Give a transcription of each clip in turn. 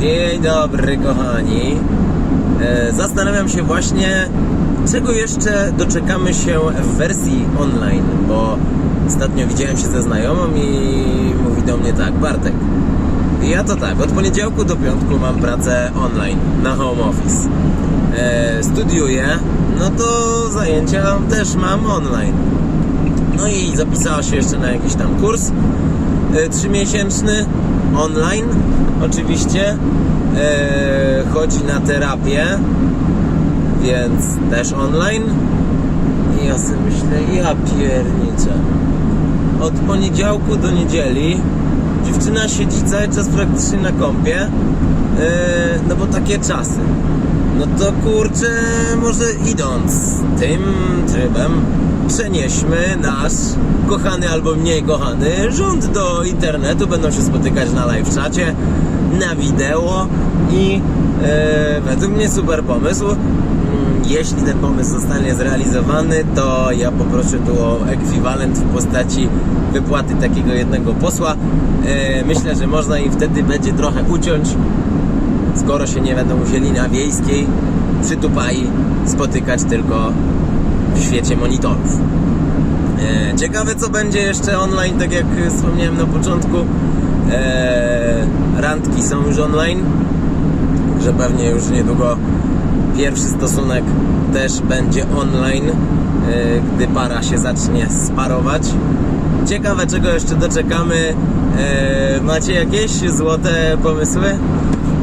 Dzień dobry, kochani. E, Zastanawiam się właśnie, czego jeszcze doczekamy się w wersji online, bo ostatnio widziałem się ze znajomą i mówi do mnie tak, Bartek, ja to tak, od poniedziałku do piątku mam pracę online na home office. E, studiuję, no to zajęcia też mam online. No i zapisała się jeszcze na jakiś tam kurs trzymiesięczny online oczywiście e, chodzi na terapię więc też online. I ja sobie myślę ja pierniczę. Od poniedziałku do niedzieli dziewczyna siedzi cały czas praktycznie na kąpie e, no bo takie czasy no to kurczę może idąc tym trybem przenieśmy nasz kochany albo mniej kochany rząd do internetu, będą się spotykać na live czacie, na wideo i e, według mnie super pomysł. Mm, Jeśli ten pomysł zostanie zrealizowany, to ja poproszę tu o ekwiwalent w postaci wypłaty takiego jednego posła. E, myślę, że można im wtedy będzie trochę uciąć, skoro się nie będą musieli na wiejskiej przy Tupai spotykać tylko w świecie monitorów. E, Ciekawe co będzie jeszcze online, tak jak wspomniałem na początku. E, randki są już online, że pewnie już niedługo pierwszy stosunek też będzie online, e, gdy para się zacznie sparować. Ciekawe czego jeszcze doczekamy. Macie jakieś złote pomysły?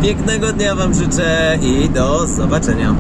Pięknego dnia Wam życzę i do zobaczenia.